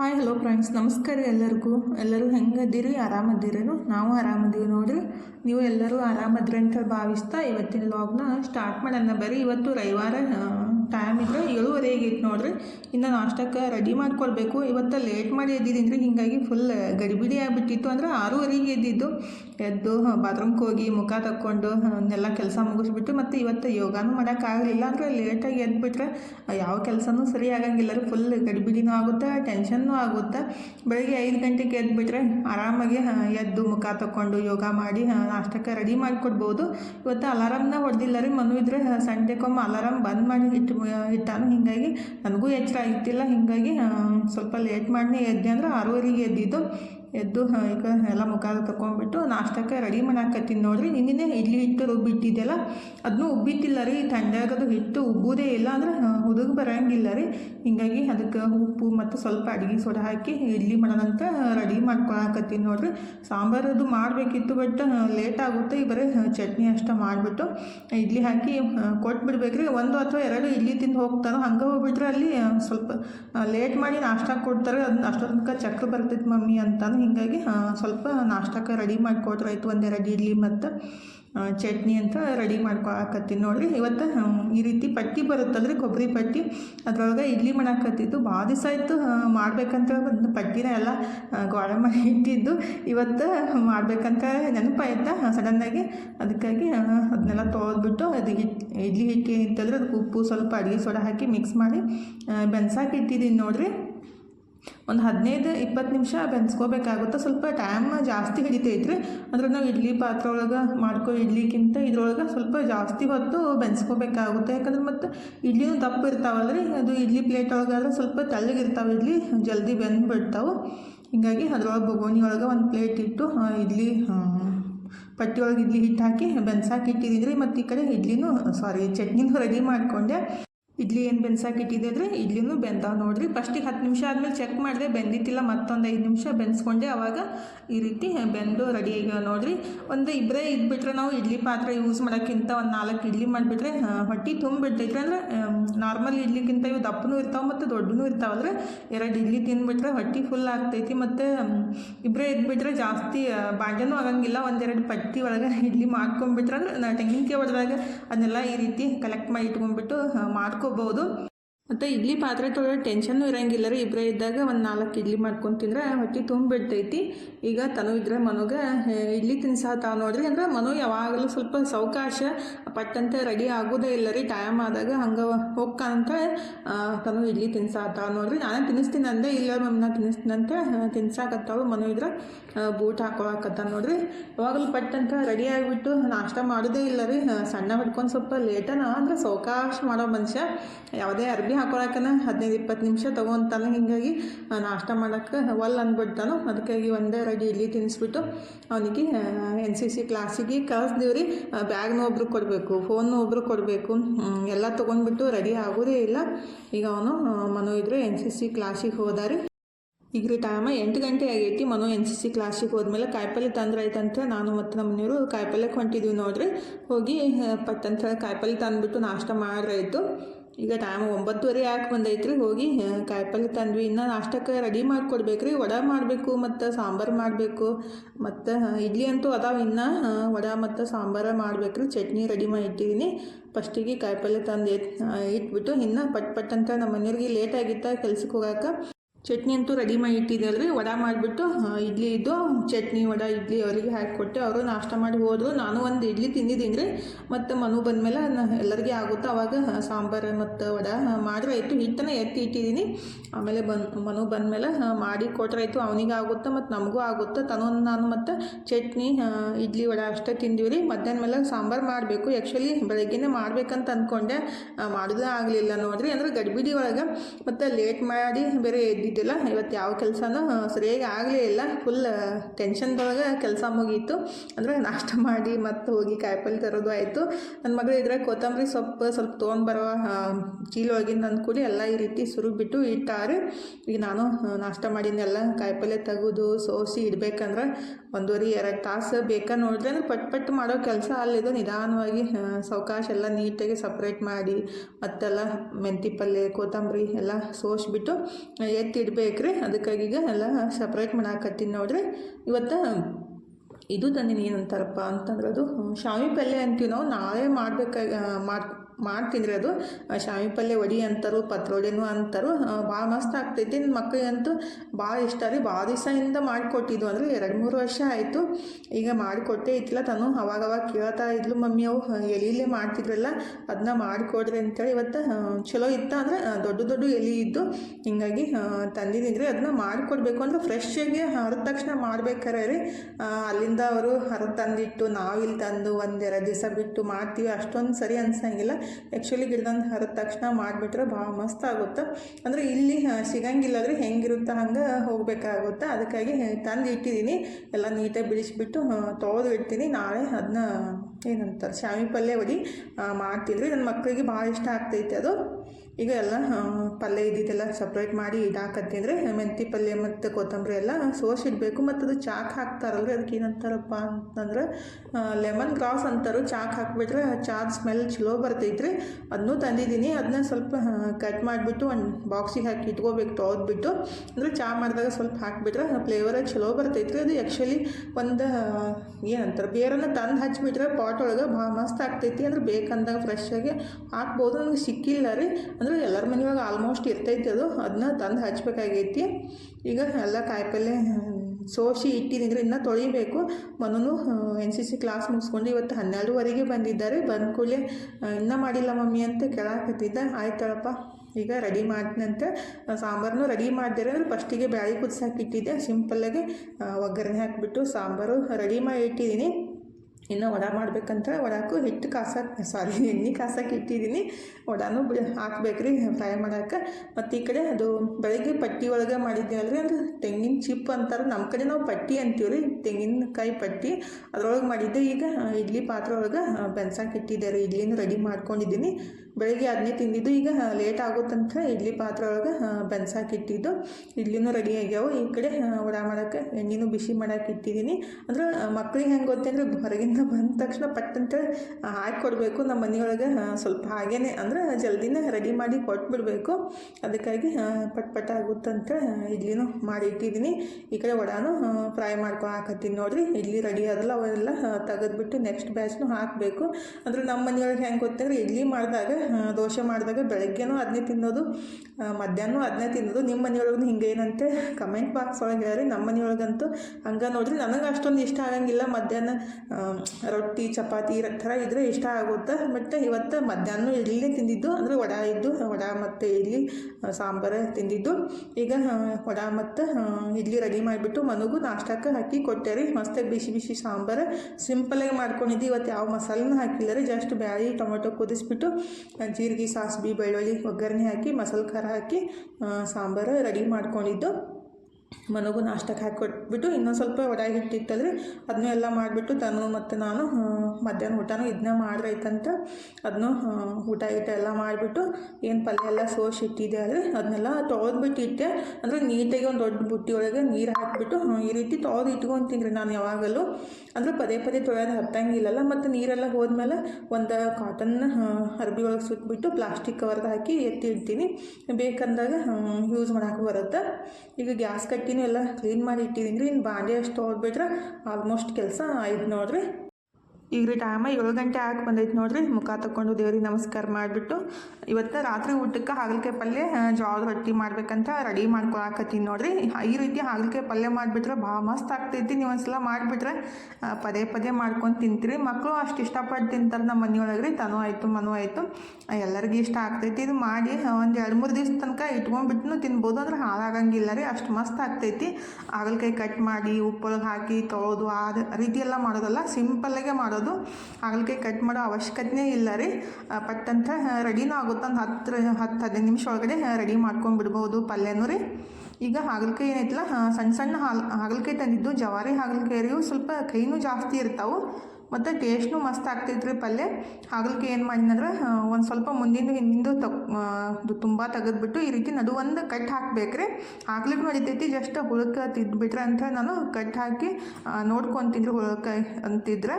Hi hello friends ನಮಸ್ಕಾರ ಎಲ್ಲರಿಗೂ. ಎಲ್ಲರೂ ಹೆಂಗದ್ದೀರಿ? ಆರಾಮದ್ದೀರೇನು? ನಾವು ಆರಾಮದೀವಿ ನೋಡಿರಿ. ನೀವು ಎಲ್ಲರೂ ಆರಾಮದ್ರಿ ಅಂತ ಭಾವಿಸ್ತಾ ಇವತ್ತಿನ ಲಾಗ್ನ ಸ್ಟಾರ್ಟ್ ಮಾಡೋಣ. ಬರೀ ಇವತ್ತು ರವಿವಾರ ಟೈಮ್ ಇದ್ದರೆ ಏಳುವರೆಗೆ ಇತ್ತು ನೋಡ್ರಿ. ಇನ್ನು ನಾಷ್ಟಕ್ಕೆ ರೆಡಿ ಮಾಡ್ಕೊಳ್ಬೇಕು. ಇವತ್ತು ಲೇಟ್ ಮಾಡಿ ಎದ್ದಿದ್ದೀನಿ ರೀ ಹಿಂಗಾಗಿ ಫುಲ್ ಗಡಿಬಿಡಿ ಆಗಿಬಿಟ್ಟಿತ್ತು ಅಂದ್ರೆ ಆರೂವರೆಗೆ ಎದ್ದಿದ್ದು. ಎದ್ದು ಬಾತ್ರೂಮ್ಗೆ ಹೋಗಿ ಮುಖ ತಕ್ಕೊಂಡು ಎಲ್ಲ ಕೆಲಸ ಮುಗಿಸ್ಬಿಟ್ಟು ಮತ್ತು ಇವತ್ತು ಯೋಗಾನು ಮಾಡೋಕ್ಕಾಗಲಿಲ್ಲ ಅಂದರೆ ಲೇಟಾಗಿ ಎದ್ಬಿಟ್ರೆ ಯಾವ ಕೆಲಸನೂ ಸರಿ ಆಗಂಗಿಲ್ಲ ರೀ. ಫುಲ್ ಗಡಿಬಿಡಿನೂ ಆಗುತ್ತೆ ಟೆನ್ಷನ್ನೂ ಆಗುತ್ತೆ. ಬೆಳಗ್ಗೆ ಐದು ಗಂಟೆಗೆ ಎದ್ಬಿಟ್ರೆ ಆರಾಮಾಗಿ ಎದ್ದು ಮುಖ ತಕ್ಕೊಂಡು ಯೋಗ ಮಾಡಿ ನಾಷ್ಟಕ್ಕೆ ರೆಡಿ ಮಾಡಿಕೊಡ್ಬೋದು. ಇವತ್ತು ಅಲಾರಾಮ್ನ ಹೊಡೆದಿಲ್ಲ ರೀ. ಮನು ಇದ್ರೆ ಸಂಡೆಕೊಮ್ಮೆ ಅಲಾರಾಮ್ ಬಂದ್ ಮಾಡಿ ಇಟ್ಟು ಇಟ್ಟಾನು ಹೀಗಾಗಿ ನನಗೂ ಎಚ್ಚರ ಆಗಿತ್ತಿಲ್ಲ ಹೀಗಾಗಿ ಸ್ವಲ್ಪ ಲೇಟ್ ಮಾಡಿನೇ ಎದ್ದೆ ಅಂದ್ರೆ ಆರೂವರೆಗೆ ಎದ್ದಿದ್ದು. ಎದ್ದು ಈಗ ಎಲ್ಲ ಮುಖ ತಗೊಂಡ್ಬಿಟ್ಟು ನಾಷ್ಟಕ್ಕೆ ರೆಡಿ ಮಾಡಾಕತ್ತೀನಿ ನೋಡ್ರಿ. ನಿನ್ನೆ ಇಡ್ಲಿ ಹಿಟ್ಟು ರುಬ್ಬಿಟ್ಟಿದ್ದೆಲ್ಲ ಅದನ್ನು ಉಬ್ಬಿತ್ತಿಲ್ಲ ರೀ. ಅದು ಹಿಟ್ಟು ಉಬ್ಬುದೇ ಇಲ್ಲ ಅಂದ್ರೆ ಹುದುಗ್ ಬರೋಂಗಿಲ್ಲ ರೀ. ಹಿಂಗಾಗಿ ಅದಕ್ಕೆ ಉಪ್ಪು ಮತ್ತು ಸ್ವಲ್ಪ ಅಡುಗೆ ಸೋಡಾ ಹಾಕಿ ಇಡ್ಲಿ ಮಾಡೋಣಂತ ರೆಡಿ ಮಾಡ್ಕೊಳಕತ್ತೀನಿ ನೋಡ್ರಿ. ಅದು ಮಾಡಬೇಕಿತ್ತು ಬಟ್ ಲೇಟ್ ಆಗುತ್ತೆ. ಈ ಬರೀ ಚಟ್ನಿ ಅಷ್ಟೇ ಮಾಡಿಬಿಟ್ಟು ಇಡ್ಲಿ ಹಾಕಿ ಕೊಟ್ಬಿಡ್ಬೇಕ್ರಿ. ಒಂದು ಅಥವಾ ಎರಡು ಇಡ್ಲಿ ತಿಂದು ಹೋಗ್ತಾನೋ ಹಂಗೆ ಹೋಗ್ಬಿಟ್ರೆ ಅಲ್ಲಿ ಸ್ವಲ್ಪ ಲೇಟ್ ಮಾಡಿ ನಾಷ್ಟ ಕೊಡ್ತಾರೆ. ಅದು ಅಷ್ಟೊಂದು ಚಕ್ರ ಬರ್ತೈತೆ ಮಮ್ಮಿ ಅಂತಾನು ಹಿಂಗಾಗಿ ಸ್ವಲ್ಪ ನಾಷ್ಟಕ್ಕೆ ರೆಡಿ ಮಾಡ್ಕೊಟ್ರಾಯ್ತು ಒಂದೆರಡು ಇಡ್ಲಿ ಮತ್ತು ಚಟ್ನಿ ಅಂತ ರೆಡಿ ಮಾಡ್ಕೊಳಕತ್ತೀನಿ ನೋಡಿರಿ. ಇವತ್ತು ಈ ರೀತಿ ಪಟ್ಟಿ ಬರುತ್ತಲ್ರಿ, ಕೊಬ್ಬರಿ ಪಟ್ಟಿ. ಅದರೊಳಗೆ ಇಡ್ಲಿ ಮಾಡಾಕತ್ತಿದ್ದು, ಭಾಳ ದಿವಸ ಆಯಿತು ಮಾಡ್ಬೇಕಂತ ಒಂದು ಪಟ್ಟಿನ ಎಲ್ಲ ಗೋಳೆ ಮಾಡಿ ಇಟ್ಟಿದ್ದು. ಇವತ್ತು ಮಾಡ್ಬೇಕಂತ ನೆನಪಾಯ್ತಾ? ಸಡನ್ನಾಗಿ ಅದಕ್ಕಾಗಿ ಅದನ್ನೆಲ್ಲ ತೊಳೆದ್ಬಿಟ್ಟು ಅದು ಇಡ್ಲಿ ಹಿಟ್ಟು ಅಂತಂದ್ರೆ ಅದಕ್ಕೆ ಉಪ್ಪು ಸ್ವಲ್ಪ ಅಡುಗೆ ಸೋಡಾ ಹಾಕಿ ಮಿಕ್ಸ್ ಮಾಡಿ ಬೆನ್ಸಾಕಿ ಇಟ್ಟಿದ್ದೀನಿ ನೋಡ್ರಿ. ಒಂದು ಹದಿನೈದು, ಇಪ್ಪತ್ತು ನಿಮಿಷ ಬೆನ್ಸ್ಕೋಬೇಕಾಗುತ್ತೆ ಸ್ವಲ್ಪ ಟೈಮ್ ಜಾಸ್ತಿ ಹಿಡಿತೈತ್ರಿ ಅಂದ್ರೆ ನಾವು ಇಡ್ಲಿ ಪಾತ್ರೆ ಒಳಗೆ ಮಾಡ್ಕೊ, ಇಡ್ಲಿಕ್ಕಿಂತ ಇದ್ರೊಳಗೆ ಸ್ವಲ್ಪ ಜಾಸ್ತಿ ಹೊತ್ತು ಬೆನ್ಸ್ಕೋಬೇಕಾಗುತ್ತೆ ಯಾಕಂದ್ರೆ ಮತ್ತು ಇಡ್ಲಿನೂ ದಪ್ಪ ಇರ್ತಾವಲ್ರಿ, ಅದು ಇಡ್ಲಿ ಪ್ಲೇಟ್ ಒಳಗಾದ್ರೆ ಸ್ವಲ್ಪ ತೆಳ್ಳಗಿರ್ತಾವೆ ಇಡ್ಲಿ, ಜಲ್ದಿ ಬೆಂದ್ಬಿಡ್ತಾವೆ. ಹಿಂಗಾಗಿ ಅದ್ರೊಳಗೆ ಬೊಗೋನಿ ಒಳಗೆ ಒಂದು ಪ್ಲೇಟ್ ಇಟ್ಟು ಇಡ್ಲಿ ಪಟ್ಟಿಯೊಳಗೆ ಇಡ್ಲಿ ಹಿಟ್ಟು ಹಾಕಿ ಬೆನ್ಸಾಕಿ ಇಟ್ಟಿದ್ದೀನಿ ಮತ್ತು ಈ ಕಡೆ ಇಡ್ಲಿನೂ ಸಾರಿ ಚಟ್ನಿನೂ ರೆಡಿ ಮಾಡಿಕೊಂಡೆ. ಇಡ್ಲಿ ಏನು ಬೆನ್ಸಾಕಿ ಇಟ್ಟಿದ್ದೆ ಇಡ್ಲಿನೂ ಬೆಂದಾವ ನೋಡ್ರಿ. ಫಸ್ಟಿಗೆ ಹತ್ತು ನಿಮಿಷ ಆದಮೇಲೆ ಚೆಕ್ ಮಾಡಿದೆ ಬೆಂದಿತ್ತಿಲ್ಲ ಮತ್ತೊಂದು ಐದು ನಿಮಿಷ ಬೆನ್ಸ್ಕೊಂಡೆ. ಅವಾಗ ಈ ರೀತಿ ಬೆಂದು ರೆಡಿ ಆಗ್ಯಾವ ನೋಡ್ರಿ. ಒಂದು ಇಬ್ಬರೇ ಇದ್ಬಿಟ್ರೆ ನಾವು ಇಡ್ಲಿ ಪಾತ್ರೆ ಯೂಸ್ ಮಾಡೋಕ್ಕಿಂತ ಒಂದು ನಾಲ್ಕು ಇಡ್ಲಿ ಮಾಡಿಬಿಟ್ರೆ ಹೊಟ್ಟೆ ತುಂಬಿಡ್ತೈತೆ ಅಂದ್ರೆ ನಾರ್ಮಲ್ ಇಡ್ಲಿಗಿಂತ ಇವು ದಪ್ಪನೂ ಇರ್ತಾವೆ ಮತ್ತು ದೊಡ್ಡನೂ ಇರ್ತಾವಲ್ರಿ ಎರಡು ಇಡ್ಲಿ ತಿಂದುಬಿಟ್ರೆ ಹೊಟ್ಟೆ ಫುಲ್ ಆಗ್ತೈತಿ. ಮತ್ತು ಇಬ್ಬರೇ ಇದ್ಬಿಟ್ರೆ ಜಾಸ್ತಿ ಬಾಂಡೆನೂ ಆಗಂಗಿಲ್ಲ. ಒಂದೆರಡು ಪಟ್ಟಿ ಒಳಗೆ ಇಡ್ಲಿ ಮಾಡ್ಕೊಂಬಿಟ್ರೆ ಅಂದ್ರೆ ತೆಂಗಿನಕಾಯಿ ಒಡೆದಾಗ ಅದನ್ನೆಲ್ಲ ಈ ರೀತಿ ಕಲೆಕ್ಟ್ ಮಾಡಿ ಇಟ್ಕೊಂಡ್ಬಿಟ್ಟು ಆ, ಮಾಡ್ಕೋಬೋದು ಮತ್ತು ಇಡ್ಲಿ ಪಾತ್ರೆ ತೊಳೆ ಟೆನ್ಷನ್ನು ಇರೋಂಗಿಲ್ಲ ರೀ. ಇಬ್ಬರೇ ಇದ್ದಾಗ ಒಂದು ನಾಲ್ಕು ಇಡ್ಲಿ ಮಾಡ್ಕೊಂಡು ತಿಂದ್ರೆ ಹೊಟ್ಟೆ ತುಂಬಿಡ್ತೈತಿ. ಈಗ ತನು ಇದ್ರೆ ಮನೋಗೆ ಇಡ್ಲಿ ತಿನ್ಸಾತಾವ ನೋಡ್ರಿ. ಅಂದ್ರೆ ಮನು ಯಾವಾಗಲೂ ಸ್ವಲ್ಪ ಸಾವಕಾಶ ಪಟ್ಟಂತೆ ರೆಡಿ ಆಗೋದೇ ಇಲ್ಲ ರೀ. ಟೈಮ್ ಆದಾಗ ಹಂಗೆ ಹೋಗ್ಕಂತ ತನು ಇಡ್ಲಿ ತಿನ್ಸಾತಾವ ನೋಡ್ರಿ. ನಾನೇ ತಿನ್ನಿಸ್ತೀನಿ ಅಂದೆ, ಇಲ್ಲ ಮ್ಯಾಮ್ ನಾನು ತಿನ್ನಿಸ್ತೀನಂತೆ ತಿನ್ಸಾಕತ್ತಾಳು ಮನು ಇದ್ರೆ ಬೂಟ್ ಹಾಕೊಳಕತ್ತ ನೋಡ್ರಿ. ಯಾವಾಗಲೂ ಪಟ್ಟಂತ ರೆಡಿ ಆಗಿಬಿಟ್ಟು ನಾಷ್ಟ ಮಾಡೋದೇ ಇಲ್ಲ ರೀ. ಸಣ್ಣ ಹಿಡ್ಕೊಂಡು ಸ್ವಲ್ಪ ಲೇಟನ, ಅಂದ್ರೆ ಸಾವಕಾಶ ಮಾಡೋ ಮನುಷ್ಯ, ಯಾವುದೇ ಅರ್ಬಿ ಹಾಕೊಳಕನ ಹದಿನೈದು ಇಪ್ಪತ್ತು ನಿಮಿಷ ತೊಗೊತಾನೆ ಹಿಂಗಾಗಿ ನಾಷ್ಟ ಮಾಡೋಕ್ಕೆ ಒಲ್ ಅಂದ್ಬಿಡ್ತಾನು ಅದಕ್ಕಾಗಿ ಒಂದೇ ರೆಡಿ ಇಲ್ಲಿ ತಿನ್ನಿಸ್ಬಿಟ್ಟು ಅವನಿಗೆ ಎನ್ ಸಿ ಸಿ ಕ್ಲಾಸಿಗೆ ಕಳಿಸ್ದೀವಿ ರೀ ಬ್ಯಾಗ್ನ ಒಬ್ರು ಕೊಡಬೇಕು ಫೋನ್ ಒಬ್ರು ಕೊಡಬೇಕು ಎಲ್ಲ ತೊಗೊಂಡ್ಬಿಟ್ಟು ರೆಡಿ ಆಗೋದೇ ಇಲ್ಲ. ಈಗ ಅವನು ಮನು ಇದ್ರೆ ಎನ್ ಸಿ ಸಿ ಕ್ಲಾಸಿಗೆ ಹೋದ ರೀ ಈಗ ರೀ ಟೈಮ ಎಂಟು ಗಂಟೆ ಆಗೈತಿ, ಮನು ಎನ್ ಸಿ ಸಿ ಕ್ಲಾಸಿಗೆ ಹೋದ್ಮೇಲೆ ಕಾಯಿಪಲ್ಲೆ ತಂದ್ರೆ ನಾನು ಮತ್ತು ನಮ್ಮ ಮನೆಯವರು ಕಾಯಿಪಲ್ಯಕ್ಕೆ ಹೊಂಟಿದ್ವಿ ನೋಡ್ರಿ. ಹೋಗಿ ಪಟ್ಟಂತ ಕಾಯಿಪಲ್ಲೆ ತಂದುಬಿಟ್ಟು ನಾಷ್ಟ ಮಾಡ್ರಾಯ್ತು. ಈಗ ಟೈಮ್ ಒಂಬತ್ತುವರೆ ಯಾಕೆ ಬಂದೈತ್ರಿ? ಹೋಗಿ ಕಾಯಿಪಲ್ಲೆ ತಂದ್ವಿ. ಇನ್ನು ನಾಷ್ಟಕ್ಕೆ ರೆಡಿ ಮಾಡಿಕೊಡ್ಬೇಕ್ರಿ ವಡೆ ಮಾಡಬೇಕು ಮತ್ತು ಸಾಂಬಾರು ಮಾಡಬೇಕು. ಮತ್ತು ಇಡ್ಲಿ ಅಂತೂ ಅದಾವ ಇನ್ನು. ವಡೆ ಮತ್ತು ಸಾಂಬಾರು ಮಾಡಬೇಕ್ರಿ. ಚಟ್ನಿ ರೆಡಿ ಮಾಡಿ ಇಟ್ಟಿದ್ದೀನಿ ಫಸ್ಟಿಗೆ ಕಾಯಿಪಲ್ಲೆ ತಂದು ಇಟ್ಬಿಟ್ಟು ಇನ್ನು ಪಟ್ ಪಟ್ ಅಂತ ನಮ್ಮ ಮನೆಯವ್ರಿಗೆ ಲೇಟ್ ಆಗಿತ್ತ ಕೆಲ್ಸಕ್ಕೆ ಹೋಗಾಕ. ಚಟ್ನಿ ಅಂತೂ ರೆಡಿ ಮಾಡಿ ಇಟ್ಟಿದ್ದಲ್ರಿ ವಡ ಮಾಡಿಬಿಟ್ಟು ಇಡ್ಲಿ ಇದ್ದು ಚಟ್ನಿ, ವಡೆ, ಇಡ್ಲಿ ಅವರಿಗೆ ಹಾಕಿಕೊಟ್ಟೆ ಅವರು ನಾಷ್ಟ ಮಾಡಿ ಹೋದರು. ನಾನು ಒಂದು ಇಡ್ಲಿ ತಿಂದಿದ್ದೀನಿ ರೀ. ಮತ್ತು ಮನು ಬಂದಮೇಲೆ ಎಲ್ಲರಿಗೆ ಆಗುತ್ತೆ ಅವಾಗ ಸಾಂಬಾರು ಮತ್ತು ವಡೆ ಮಾಡ್ರೆ ಆಯಿತು. ಹಿಟ್ಟನ್ನು ಎತ್ತಿ ಇಟ್ಟಿದ್ದೀನಿ. ಆಮೇಲೆ ಬಂದು, ಮನು ಬಂದಮೇಲೆ ಮಾಡಿ ಕೊಟ್ಟರೆ ಆಯಿತು. ಅವನಿಗೆ ಆಗುತ್ತೆ ಮತ್ತು ನಮಗೂ ಆಗುತ್ತೆ? ತನೂ, ನಾನು ಮತ್ತು ಚಟ್ನಿ ಇಡ್ಲಿ, ವಡೆ ಅಷ್ಟೇ ತಿಂದೀವಿ ರೀ. ಮಧ್ಯಾಹ್ನ ಮೇಲೆ ಸಾಂಬಾರು ಮಾಡಬೇಕು. ಆ್ಯಕ್ಚುಲಿ ಬೆಳಗ್ಗೆನೇ ಮಾಡ್ಬೇಕಂತ ಅಂದ್ಕೊಂಡೆ ಮಾಡೋದೇ ಆಗಲಿಲ್ಲ ನೋಡ್ರಿ. ಅಂದ್ರೆ ಗಡಿಬಿಡಿ ಒಳಗೆ. ಮತ್ತು ಲೇಟ್ ಮಾಡಿ ಬೇರೆ ಎದ್ದಿದ್ದಿಲ್ಲ ಇವತ್ತು ಯಾವ ಕೆಲಸನೂ ಸರಿಯಾಗಿ ಆಗಲೇ ಇಲ್ಲ. ಫುಲ್ ಟೆನ್ಷನ್ದೊಳಗೆ ಕೆಲಸ ಮುಗೀತು. ಅಂದರೆ ನಾಷ್ಟ ಮಾಡಿ ಮತ್ತು ಹೋಗಿ ಕಾಯಿಪಲ್ಲೆ ತರೋದು ಆಯಿತು. ನನ್ನ ಮಗಳು ಇದ್ರೆ ಕೊತ್ತಂಬರಿ ಸೊಪ್ಪು ಸ್ವಲ್ಪ ತೊಗೊಂಡು ಬರೋ ಚೀಲ ಹೋಗಿ ಅಂದ ಕೂಡಿ. ಎಲ್ಲ ಈ ರೀತಿ ಸುರುಬಿಟ್ಟು ಇಟ್ಟಾರೆ. ಈಗ ನಾನು ನಾಷ್ಟ ಮಾಡಿದ್ನೆಲ್ಲ ಕಾಯಿಪಲ್ಲೆ ತೆಗೆದು ಸೋಸಿ ಇಡ್ಬೇಕಂದ್ರೆ ಒಂದೂವರೆ ಎರಡು ತಾಸು ಬೇಕಾ ನೋಡಿದ್ರೆ ಪಟ್ ಪಟ್ ಮಾಡೋ ಕೆಲಸ ಅಲ್ಲಿದೆ. ನಿಧಾನವಾಗಿ ಸಾವಕಾಶ ಎಲ್ಲ ನೀಟಾಗಿ ಸಪ್ರೇಟ್ ಮಾಡಿ, ಮತ್ತೆಲ್ಲ ಮೆಂತಿ ಪಲ್ಯ ಕೊತ್ತಂಬರಿ ಎಲ್ಲ ಸೋಸಿಬಿಟ್ಟು ಎತ್ತಿಡ್ಬೇಕು ರೀ ಅದಕ್ಕಾಗಿ ಈಗ ಎಲ್ಲ ಸಪ್ರೇಟ್ ಮಾಡಾಕತ್ತೀನಿ ನೋಡ್ರಿ. ಇವತ್ತು ಇದು ತಂದಿನಿ ಏನಂತಾರಪ್ಪ ಅಂತಂದ್ರೆ ಅದು ಶಾವಿ ಪಲ್ಯ ಅಂತೀವಿ ನಾವು. ನಾಳೆ ಮಾಡ್ಬೇಕಾಗಿ ಮಾಡಿ ಮಾಡ್ತೀನಿ ತಿಂದ್ರೆ ಅದು ಶಾವಿ ಪಲ್ಯ ವಡಿ ಅಂತಾರು ಪತ್ರೊಡೆನೂ ಅಂತಾರು ಭಾಳ ಮಸ್ತ್ ಆಗ್ತೈತಿ. ನನ್ನ ಮಕ್ಕಳಿಗಂತೂ ಭಾಳ ಇಷ್ಟ ರೀ. ಭಾಳ ದಿವಸದಿಂದ ಮಾಡಿಕೊಟ್ಟಿದ್ದು. ಅಂದರೆ ಎರಡು ಮೂರು ವರ್ಷ ಆಯಿತು. ಈಗ ಮಾಡಿಕೊಟ್ಟೆ ಇತ್ತಲ್ಲ ತಾನು ಅವಾಗ ಅವಾಗ ಕೇಳ್ತಾ ಇದ್ಲು, ಮಮ್ಮಿ, ಅವು ಎಲಿಲೇ ಮಾಡ್ತಿದ್ರಲ್ಲ ಅದನ್ನ ಮಾಡಿಕೊಡ್ರಿ ಅಂತೇಳಿ ಇವತ್ತು ಚಲೋ ಇತ್ತು ಅಂದರೆ ದೊಡ್ಡ ದೊಡ್ಡ ಎಲೆ ಇದ್ದು, ಹಿಂಗಾಗಿ ತಂದಿದ್ದೀನಿ ರೀ ಅದನ್ನ ಮಾಡಿಕೊಡ್ಬೇಕು ಅಂದ್ರೆ ಫ್ರೆಶ್ ಆಗಿ ಹರಿದ ತಕ್ಷಣ ಮಾಡ್ಬೇಕಾರೆ ರೀ. ಅಲ್ಲಿಂದ ಅವರು ಹರಿದು ತಂದಿಟ್ಟು, ನಾವಿಲ್ಲಿ ತಂದು ಒಂದೆರಡು ದಿವಸ ಬಿಟ್ಟು ಮಾಡ್ತೀವಿ. ಅಷ್ಟೊಂದು ಸರಿ ಅನ್ಸಂಗಿಲ್ಲ. ಆ್ಯಕ್ಚುಲಿ ಗಿಡದಂದು ಹರಿದ ತಕ್ಷಣ ಮಾಡಿಬಿಟ್ರೆ ಭಾಳ ಮಸ್ತ್ ಆಗುತ್ತೆ. ಅಂದರೆ ಇಲ್ಲಿ ಸಿಗಂಗಿಲ್ಲ ಅಂದರೆ ಹೆಂಗಿರುತ್ತೆ ಹಂಗೆ ಹೋಗಬೇಕಾಗುತ್ತೆ. ಅದಕ್ಕಾಗಿ ತಂದು ಇಟ್ಟಿದ್ದೀನಿ ಎಲ್ಲ ನೀಟಾಗಿ ಬಿಡಿಸಿಬಿಟ್ಟು ತೊಳೆದು ಇಡ್ತೀನಿ. ನಾಳೆ ಅದನ್ನ ಏನಂತಾರೆ ಶಾವಿ ಪಲ್ಯ ಒಡಿ ಮಾಡ್ತೀನಿ ರೀ ನನ್ನ ಮಕ್ಕಳಿಗೆ ಭಾಳ ಇಷ್ಟ ಆಗ್ತೈತೆ ಅದು. ಈಗ ಎಲ್ಲ ಪಲ್ಯ ಇದ್ದಿದ್ದೆಲ್ಲ ಸಪ್ರೇಟ್ ಮಾಡಿ ಇಡಾಕತ್ತೀನಿ ಅಂದರೆ ಮೆಂತಿ ಪಲ್ಯ ಮತ್ತು ಕೊತ್ತಂಬರಿ ಎಲ್ಲ ಸೋಸಿಡಬೇಕು ಮತ್ತು ಅದು ಚಾಕ್ ಹಾಕ್ತಾರಲ್ರಿ ಅದಕ್ಕೆ ಏನಂತಾರಪ್ಪ ಅಂತಂದ್ರೆ ಲೆಮನ್ ಗ್ರಾಸ್ ಅಂತಾರು ಚಾಕ್ ಹಾಕಿಬಿಟ್ರೆ ಚಾಕ್ ಸ್ಮೆಲ್ ಚಲೋ ಬರ್ತೈತ್ರಿ. ಅದನ್ನೂ ತಂದಿದ್ದೀನಿ. ಅದನ್ನ ಸ್ವಲ್ಪ ಕಟ್ ಮಾಡಿಬಿಟ್ಟು ಒಂದು ಬಾಕ್ಸಿಗೆ ಹಾಕಿ ಇಟ್ಕೋಬೇಕು ತೊಳೆದ್ಬಿಟ್ಟು. ಅಂದರೆ ಚಾ ಮಾಡಿದಾಗ ಸ್ವಲ್ಪ ಹಾಕಿಬಿಟ್ರೆ ಫ್ಲೇವರ್ ಚಲೋ ಬರ್ತೈತ್ರಿ. ಅದು ಆ್ಯಕ್ಚುಲಿ ಒಂದು ಏನಂತಾರೆ ಬೇರನ್ನು ತಂದು ಹಚ್ಚಿಬಿಟ್ರೆ ಪಾಟ್ ಒಳಗೆ ಭಾಳ ಮಸ್ತ್ ಆಗ್ತೈತಿ. ಅಂದ್ರೆ ಬೇಕಂದಾಗ ಫ್ರೆಶ್ ಆಗಿ ಹಾಕ್ಬೋದು. ನನಗೆ ಸಿಕ್ಕಿಲ್ಲ ರೀ. ಅಂದರೆ ಎಲ್ಲರ ಮನೆಯೊಳಗೆ ಆಲ್ಮೋಸ್ಟ್ ಇರ್ತೈತಿ ಅದು. ಅದನ್ನ ತಂದು ಹಚ್ಬೇಕಾಗೈತಿ. ಈಗ ಎಲ್ಲ ಕಾಯಿಪಲ್ಲೆ ಸೋಸಿ ಇಟ್ಟಿದ್ರೆ ಇನ್ನೂ ತೊಳಿಬೇಕು. ಮನೂ ಎನ್ ಸಿ ಸಿ ಕ್ಲಾಸ್ ಮುಗಿಸ್ಕೊಂಡು ಇವತ್ತು ಹನ್ನೆರಡುವರೆಗೆ ಬಂದಿದ್ದಾರೆ. ಬಂದ ಕೂಡಲೇ ಇನ್ನೂ ಮಾಡಿಲ್ಲ ಮಮ್ಮಿ ಅಂತ ಕೇಳಾಕತ್ತಿದ್ದ. ಆಯ್ತಳಪ್ಪ ಈಗ ರೆಡಿ ಮಾಡ್ತೀನಂತೆ ಸಾಂಬಾರನ್ನು ರೆಡಿ ಮಾಡಿದ್ರೆ ಅಂದ್ರೆ ಫಸ್ಟಿಗೆ ಬ್ಯಾಳಿ ಕುದಿಸಾಕಿಟ್ಟಿದ್ದೆ ಸಿಂಪಲ್ಲಾಗಿ ಒಗ್ಗರಣೆ ಹಾಕಿಬಿಟ್ಟು ಸಾಂಬಾರು ರೆಡಿ ಮಾಡಿ ಇಟ್ಟಿದ್ದೀನಿ. ಇನ್ನು ವಡ ಮಾಡ್ಬೇಕಂತ ವಡಾಕು ಹಿಟ್ಟು ಕಾಸಕ್ಕೆ ಸಾರಿ ಎಣ್ಣೆ ಕಾಸಕ್ಕೆ ಇಟ್ಟಿದ್ದೀನಿ ವಡಾನು ಬಿ, ಹಾಕ್ಬೇಕ್ರಿ ಫ್ರೈ ಮಾಡಕ್ಕೆ ಮತ್ತು ಈ ಕಡೆ ಅದು ಬೆಳಗ್ಗೆ ಪಟ್ಟಿ ಒಳಗೆ ಮಾಡಿದ್ದೀವಲ್ರಿ ಅಂದ್ರೆ ತೆಂಗಿನ ಚಿಪ್ ಅಂತಾರೆ. ನಮ್ಮ ಕಡೆ ನಾವು ಪಟ್ಟಿ ಅಂತೀವಿ ರೀ ತೆಂಗಿನಕಾಯಿ ಪಟ್ಟಿ. ಅದ್ರೊಳಗೆ ಮಾಡಿದ್ದೆ. ಈಗ ಇಡ್ಲಿ ಪಾತ್ರೆ ಒಳಗೆ ಬೆನ್ಸಕ್ಕೆ ರೀ. ಇಡ್ಲಿನೂ ರೆಡಿ ಮಾಡ್ಕೊಂಡಿದ್ದೀನಿ. ಬೆಳಗ್ಗೆ ಅದನ್ನೇ ತಿಂದಿದ್ದು. ಈಗ ಲೇಟ್ ಆಗುತ್ತಂತ ಇಡ್ಲಿ ಪಾತ್ರೆ ಒಳಗೆ ಬೆನ್ಸಾಕಿಟ್ಟಿದ್ದು ಇಡ್ಲಿನೂ ರೆಡಿ ಆಗ್ಯಾವು. ಈ ಕಡೆ ವಡ ಮಾಡೋಕ್ಕೆ ಎಣ್ಣೆನೂ ಬಿಸಿ ಮಾಡೋಕೆ ಇಟ್ಟಿದ್ದೀನಿ ಅಂದ್ರೆ ಮಕ್ಳಿಗೆ ಹೆಂಗೆ ಗೊತ್ತೆ ಅಂದರೆ ಹೊರಗಿಂದ ಬಂದ ತಕ್ಷಣ ಪಟ್ ಅಂತೇಳಿ ಹಾಕಿ ಕೊಡಬೇಕು. ನಮ್ಮ ಮನೆಯೊಳಗೆ ಸ್ವಲ್ಪ ಹಾಗೇನೆ ಅಂದ್ರೆ ಜಲ್ದಿನೇ ರೆಡಿ ಮಾಡಿ ಕೊಟ್ಬಿಡಬೇಕು. ಅದಕ್ಕಾಗಿ ಪಟ್ ಪಟ್ ಆಗುತ್ತಂತ ಇಡ್ಲಿನೂ ಮಾಡಿ ಇಟ್ಟಿದ್ದೀನಿ ಈ ಕಡೆ ವಡಾನು ಫ್ರೈ ಮಾಡ್ಕೊಳಕತ್ತೀನಿ ನೋಡಿರಿ. ಇಡ್ಲಿ ರೆಡಿ ಆದಲ್ಲ ಅವೆಲ್ಲ ತೆಗೆದ್ಬಿಟ್ಟು ನೆಕ್ಸ್ಟ್ ಬ್ಯಾಚ್ನು ಹಾಕಬೇಕು. ಅಂದ್ರೆ ನಮ್ಮ ಮನೆಯೊಳಗೆ ಹೆಂಗೆ ಗೊತ್ತಂದ್ರೆ ಇಡ್ಲಿ ಮಾಡಿದಾಗ ದೋಸೆ ಮಾಡಿದಾಗ ಬೆಳಗ್ಗೆನೂ ಅದನ್ನೇ ತಿನ್ನೋದು ಮಧ್ಯಾಹ್ನ ಅದನ್ನೇ ತಿನ್ನೋದು. ನಿಮ್ಮ ಮನೆಯೊಳಗೂ ಹಿಂಗೇನಂತೆ ಕಮೆಂಟ್ ಬಾಕ್ಸ್ ಒಳಗೆ ಹೇಳ್ರಿ. ನಮ್ಮ ಮನೆಯೊಳಗಂತೂ ಹಂಗೆ ನೋಡ್ರಿ. ನನಗೆ ಅಷ್ಟೊಂದು ಇಷ್ಟ ಆಗಂಗಿಲ್ಲ. ಮಧ್ಯಾಹ್ನ ರೊಟ್ಟಿ, ಚಪಾತಿ ಈ ಥರ ಇದ್ರೆ ಇಷ್ಟ ಆಗುತ್ತೆ? ಬಟ್ ಇವತ್ತು ಮಧ್ಯಾಹ್ನ ಇಡ್ಲಿನೇ ತಿಂದಿದ್ದು. ಅಂದರೆ ವಡ ಇದ್ದು, ವಡ ಮತ್ತು ಇಡ್ಲಿ ಸಾಂಬಾರು ತಿಂದಿದ್ದು. ಈಗ ವಡ ಮತ್ತು ಇಡ್ಲಿ ರೆಡಿ ಮಾಡಿಬಿಟ್ಟು ಮನೆಗೂ ನಾಷ್ಟಕ್ಕೆ ಹಾಕಿ ಕೊಟ್ಟೆ ರೀ ಮಸ್ತಾಗಿ ಬಿಸಿ ಬಿಸಿ ಸಾಂಬಾರು. ಸಿಂಪಲಾಗಿ ಮಾಡ್ಕೊಂಡಿದ್ದು. ಇವತ್ತು ಯಾವ ಮಸಾಲೆನೂ ಹಾಕಿಲ್ಲ ರೀ. ಜಸ್ಟ್ ಬ್ಯಾಳಿ, ಟೊಮೆಟೊ ಕುದಿಸ್ಬಿಟ್ಟು ಜೀರಿಗೆ ಸಾಸ್ವೆ ಬೆಳ್ಳುಳ್ಳಿ ಒಗ್ಗರಣೆ ಹಾಕಿ ಮಸಾಲೆ ಖಾರ ಹಾಕಿ ಸಾಂಬಾರು ರೆಡಿ ಮಾಡ್ಕೊಂಡಿದ್ದು. ಮನಗೂ ನಾಷ್ಟಕ್ಕೆ ಹಾಕಿ ಕೊಟ್ಬಿಟ್ಟು ಇನ್ನೊಂದು ಸ್ವಲ್ಪ ಒಡಾಯಿ ಹಿಟ್ಟಿತ್ತಲ್ರಿ ಅದನ್ನೂ ಎಲ್ಲ ಮಾಡಿಬಿಟ್ಟು ತನು ಮತ್ತು ನಾನು ಮಧ್ಯಾಹ್ನ ಊಟನೂ ಇದನ್ನ ಮಾಡ್ರೈತಂತ ಅದನ್ನು ಊಟ ಗೀಟ ಎಲ್ಲ ಮಾಡಿಬಿಟ್ಟು ಏನು ಪಲ್ಯ ಎಲ್ಲ ಸೋಸಿ ಇಟ್ಟಿದ್ದೆ ಅಲ್ರಿ ಅದನ್ನೆಲ್ಲ ತೊಳೆದ್ಬಿಟ್ಟು ಇಟ್ಟೆ. ಅಂದರೆ ನೀಟಾಗಿ ಒಂದು ದೊಡ್ಡ ಬುಟ್ಟಿ ಒಳಗೆ ನೀರು ಹಾಕಿಬಿಟ್ಟು ಈ ರೀತಿ ತೊಳೆದು ಇಟ್ಕೊತೀನಿ ನಾನು ಯಾವಾಗಲೂ. ಅಂದರೆ ಪದೇ ಪದೇ ತೊಳೆಯೋದು ಹತ್ತಂಗಿಲ್ಲಲ್ಲ ಮತ್ತು ನೀರೆಲ್ಲ ಹೋದ್ಮೇಲೆ ಒಂದು ಕಾಟನ್ ಅರ್ಬಿ ಒಳಗೆ ಸುಟ್ಬಿಟ್ಟು ಪ್ಲಾಸ್ಟಿಕ್ ಕವರ್ದು ಹಾಕಿ ಎತ್ತಿ ಇಡ್ತೀನಿ ಬೇಕಂದಾಗ ಯೂಸ್ ಮಾಡೋಕೆ ಬರುತ್ತೆ. ಈಗ ಗ್ಯಾಸ್ ಕಟ್ಟಿನೂ ಎಲ್ಲ ಕ್ಲೀನ್ ಮಾಡಿ ಇಟ್ಟಿದ್ದೀನಿ ರೀ. ಇನ್ನು ಬಾಂಡೆ ಅಷ್ಟು ತೊಗೊಳ್ಬಿಟ್ರೆ ಆಲ್ಮೋಸ್ಟ್ ಕೆಲಸ ಆಯ್ತು ನೋಡ್ರಿ ಈಗ ರೀ ಟೈಮ ಏಳು ಗಂಟೆ ಆಗಿ ಬಂದೈತೆ ನೋಡಿರಿ, ಮುಖ ತಗೊಂಡು ದೇವ್ರಿಗೆ ನಮಸ್ಕಾರ ಮಾಡಿಬಿಟ್ಟು, ಇವತ್ತು ರಾತ್ರಿ ಊಟಕ್ಕೆ ಹಾಗಲಕಾಯಿ ಪಲ್ಯ ಜೋಳದ ರೊಟ್ಟಿ ಮಾಡ್ಬೇಕಂತ ರೆಡಿ ಮಾಡ್ಕೊಳಕತ್ತೀನಿ ನೋಡಿರಿ. ಈ ರೀತಿ ಹಾಗಲಕಾಯಿ ಪಲ್ಯ ಮಾಡಿಬಿಟ್ರೆ ಭಾಳ ಮಸ್ತ್ ಆಗ್ತೈತಿ, ನೀವು ಒಂದ್ಸಲ ಮಾಡಿಬಿಟ್ರೆ ಪದೇ ಪದೇ ಮಾಡ್ಕೊಂಡು ತಿಂತೀರಿ. ಮಕ್ಕಳು ಅಷ್ಟು ಇಷ್ಟಪಟ್ಟು ತಿಂತಾರೆ ನಮ್ಮ ಮನೆಯೊಳಗೆ ರೀ, ತನೂ ಆಯಿತು, ಮನೂ ಆಯಿತು. ಎಲ್ಲರಿಗೂ ಇಷ್ಟ ಆಗ್ತೈತಿ. ಇದು ಮಾಡಿ ಒಂದು ಎರಡು ಮೂರು ದಿವಸ ತನಕ ಇಟ್ಕೊಂಡ್ಬಿಟ್ಟು ತಿನ್ಬೋದು ಅಂದ್ರೆ ಹಾಳಾಗಂಗಿಲ್ಲ ರೀ, ಅಷ್ಟು ಮಸ್ತ್ ಆಗ್ತೈತಿ. ಹಾಗಲಕಾಯಿ ಕಟ್ ಮಾಡಿ, ಉಪ್ಪೊಳಗೆ ಹಾಕಿ, ತೊಳೆದು ಆ ರೀತಿ ಎಲ್ಲ ಮಾಡೋದಲ್ಲ, ಸಿಂಪಲ್ಲಾಗೆ ಮಾಡೋದು. ಹಾಗಲಕಾಯಿ ಕಟ್ ಮಾಡೋ ಅವಶ್ಯಕತೆನೇ ಇಲ್ಲ ರೀ. ಪಟ್ಟಂತ ರೆಡಿನೂ ಆಗುತ್ತೆ. ಒಂದು ಹತ್ತು ಹತ್ತು ಹದಿನೈದು ನಿಮಿಷ ಒಳಗಡೆ ರೆಡಿ ಮಾಡ್ಕೊಂಡು ಬಿಡ್ಬೋದು ಪಲ್ಯನೂ ರೀ. ಈಗ ಹಾಗಲಕಾಯಿ ಏನೈತಲ್ಲ ಸಣ್ಣ ಸಣ್ಣ ಹಾಲ್ ಹಾಗಲಕಾಯಿ ತಂದಿದ್ದು ಜವಾರಿ ಹಾಗಲಕಾಯಿ ರೀ. ಸ್ವಲ್ಪ ಕೈನೂ ಜಾಸ್ತಿ ಇರ್ತಾವೆ. ಮತ್ತು ಟೇಸ್ಟ್ನು ಮಸ್ತ್ ಆಗ್ತೈತ್ರಿ ಪಲ್ಯ. ಹಾಗಲ್ಕಾಯಿ ಏನು ಮಾಡಿನಂದ್ರೆ ಒಂದು ಸ್ವಲ್ಪ ಮುಂದಿಂದು ಹಿಂದಿಂದು ತಕ್ ತುಂಬ ತೆಗೆದುಬಿಟ್ಟು ಈ ರೀತಿ ನದು ಒಂದು ಕಟ್ ಹಾಕ್ಬೇಕ್ರಿ. ಹಾಕ್ಲಿಕ್ಕೆ ನಡಿತೈತಿ, ಜಸ್ಟ್ ಹುಳಕ್ಕೆ ತಿದ್ಬಿಟ್ರೆ ಅಂತ ನಾನು ಕಟ್ ಹಾಕಿ ನೋಡ್ಕೊತಿದ್ರು ಹುಳಕಾಯಿ ಅಂತಿದ್ರೆ.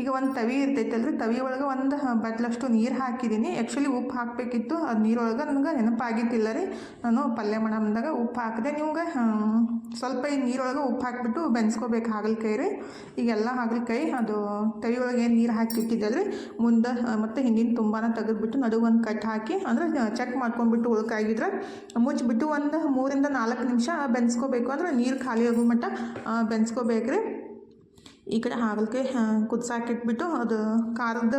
ಈಗ ಒಂದು ತವಿ ಇರ್ತೈತಲ್ರಿ, ತವಿ ಒಳಗೆ ಒಂದು ಬಟ್ಲಷ್ಟು ನೀರು ಹಾಕಿದ್ದೀನಿ ಆ್ಯಕ್ಚುಲಿ ಉಪ್ಪು ಹಾಕಬೇಕಿತ್ತು, ಅದು ನೀರೊಳಗೆ ನನಗೆ ನೆನಪಾಗಿದ್ದಿಲ್ಲ ರೀ. ನಾನು ಪಲ್ಯ ಮಾಡಮ್ದಾಗ ಉಪ್ಪು ಹಾಕಿದೆ, ನಿಮ್ಗೆ ಸ್ವಲ್ಪ ಈ ನೀರೊಳಗೆ ಉಪ್ಪು ಹಾಕಿಬಿಟ್ಟು ಬೆನ್ಸ್ಕೋಬೇಕು ಹಾಗಲಕಾಯಿ ರೀ. ಈಗೆಲ್ಲ ಹಾಗಲಕಾಯಿ ಅದು ತವಿ ಒಳಗೆ ಏನು ನೀರು ಹಾಕಿ ಇಟ್ಟಿದ್ದಾದ್ರೆ ಮುಂದೆ ಮತ್ತು ಹಿಂದಿನ ತುಂಬಾನ ತೆಗೆದುಬಿಟ್ಟು ನಡುವೆ ಒಂದು ಕಟ್ ಹಾಕಿ, ಅಂದರೆ ಚೆಕ್ ಮಾಡ್ಕೊಂಡ್ಬಿಟ್ಟು ಉಳ್ಕಾಗಿದ್ರೆ ಮುಚ್ಚಿಬಿಟ್ಟು ಒಂದು ಮೂರಿಂದ ನಾಲ್ಕು ನಿಮಿಷ ಬೆನ್ಸ್ಕೋಬೇಕು. ಅಂದ್ರೆ ನೀರು ಖಾಲಿ ಆಗೋ ಮಟ್ಟ ಬೆನ್ಸ್ಕೋಬೇಕ್ರಿ. ಈ ಕಡೆ ಹಾಗಲಕಾಯಿ ಕುದ್ಸಾಕಿಟ್ಬಿಟ್ಟು ಅದು ಖಾರದ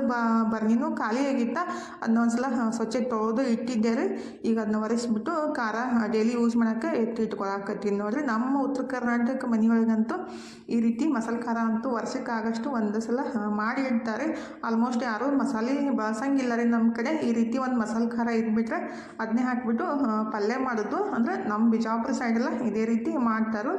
ಬರ್ನಿನೂ ಖಾಲಿ ಆಗಿತ್ತ. ಅದನ್ನ ಒಂದ್ಸಲ ಸ್ವಚ್ಛ ತೊಳೆದು ಇಟ್ಟಿದ್ದೆ ರೀ. ಈಗ ಅದನ್ನ ಒರೆಸ್ಬಿಟ್ಟು ಖಾರ ಡೈಲಿ ಯೂಸ್ ಮಾಡೋಕ್ಕೆ ಎತ್ತಿ ಇಟ್ಕೊಳಕತ್ತೀನಿ ನೋಡಿರಿ. ನಮ್ಮ ಉತ್ತರ ಕರ್ನಾಟಕ ಮನೆಯೊಳಗಂತೂ ಈ ರೀತಿ ಮಸಾಲೆ ಖಾರ ಅಂತೂ ವರ್ಷಕ್ಕಾಗಷ್ಟು ಒಂದು ಸಲ ಮಾಡಿ ಇಡ್ತಾರೆ. ಆಲ್ಮೋಸ್ಟ್ ಯಾರೂ ಮಸಾಲೆ ಬಳಸಂಗಿಲ್ಲ ರೀ ನಮ್ಮ ಕಡೆ. ಈ ರೀತಿ ಒಂದು ಮಸಾಲೆ ಖಾರ ಇದ್ಬಿಟ್ರೆ ಅದನ್ನೇ ಹಾಕಿಬಿಟ್ಟು ಪಲ್ಯ ಮಾಡೋದು. ಅಂದರೆ ನಮ್ಮ ಬಿಜಾಪುರ ಸೈಡೆಲ್ಲ ಇದೇ ರೀತಿ ಮಾಡ್ತಾರೆ.